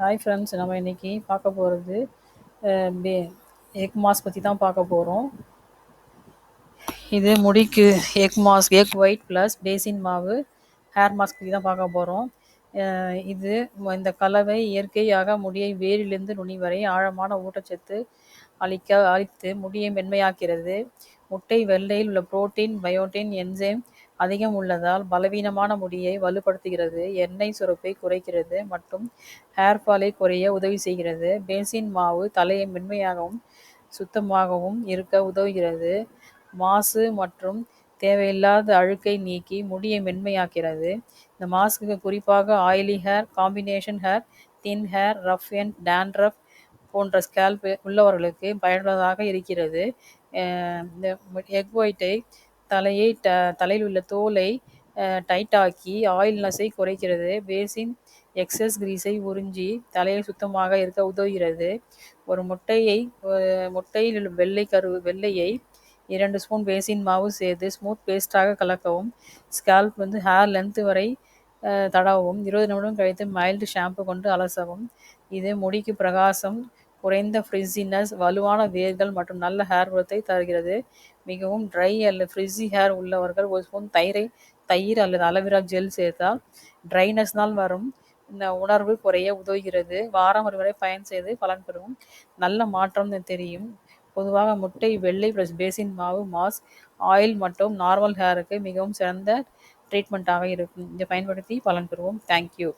Hi friends நம்ம இன்னைக்கு பார்க்க போகிறது பே எக் மாஸ்க் பற்றி தான் பார்க்க போகிறோம் இது முடிக்கு egg mask egg white plus besan மாவு ஹேர் மாஸ்க் பற்றி தான் பார்க்க போகிறோம் இது இந்த கலவை இயற்கையாக முடியை வேரிலிருந்து நுனி வரை ஆழமான ஊட்டச்சத்து அளிக்க அளித்து முடியை மென்மையாக்கிறது. முட்டை வெள்ளையில் உள்ள புரோட்டீன் பயோட்டின் என்சைம் அதிகம் உள்ளதால் பலவீனமான முடியை வலுப்படுத்துகிறது. எண்ணெய் சுரப்பை குறைக்கிறது மற்றும் ஹேர் ஃபாலை குறைய உதவி செய்கிறது. பேசின் மாவு தலையை மென்மையாகவும் சுத்தமாகவும் இருக்க உதவுகிறது. மாசு மற்றும் தேவையில்லாத அழுக்கை நீக்கி முடியை மென்மையாக்கிறது. இந்த மாஸ்க்கு குறிப்பாக oily hair combination hair thin hair rough and dandruff போன்ற ஸ்கேல்ப் உள்ளவர்களுக்கு பயனுள்ளதாக இருக்கிறது. இந்த எக் ஒயிட்டை தலையை ட தலையில் உள்ள தோலை டைட்டாக்கி ஆயில் நசை குறைக்கிறது. பேசின் எக்ஸஸ் கிரீஸை உறிஞ்சி தலையை சுத்தமாக இருக்க உதவுகிறது. ஒரு முட்டையை முட்டையில் உள்ள வெள்ளை கரு வெள்ளையை இரண்டு ஸ்பூன் பேசின் மாவு சேர்த்து ஸ்மூத் பேஸ்டாக கலக்கவும் ஸ்கேல்ப் வந்து ஹேர் லென்த் வரை அஹ், தடவவும் இருபது நிமிடம் கழித்து மைல்டு ஷாம்பு கொண்டு அலசவும். இது முடிக்கு பிரகாசம் குறைந்த ஃப்ரிஸினஸ் வலுவான வேர்கள் மற்றும் நல்ல ஹேர் உரத்தை தருகிறது. மிகவும் ட்ரை அல்லது ஃப்ரிஸி ஹேர் உள்ளவர்கள் ஒரு ஸ்பூன் தயிரை தயிர் அல்லது அலவிரா ஜெல் சேர்த்தால் ட்ரைனஸ்னால் வரும். இந்த உணர்வு குறைய உதவுகிறது. வாரம் ஒரு முறை பயன் செய்து பலன் பெறும். நல்ல மாற்றம் தெரியும். பொதுவாக முட்டை வெள்ளை ப்ளஸ் பேசின் மாவு மாஸ் ஆயில் மற்றும் நார்மல் ஹேருக்கு மிகவும் சிறந்த ட்ரீட்மெண்ட்டாக இருக்கும். இதை பயன்படுத்தி பலன் பெறுவோம். தேங்க்யூ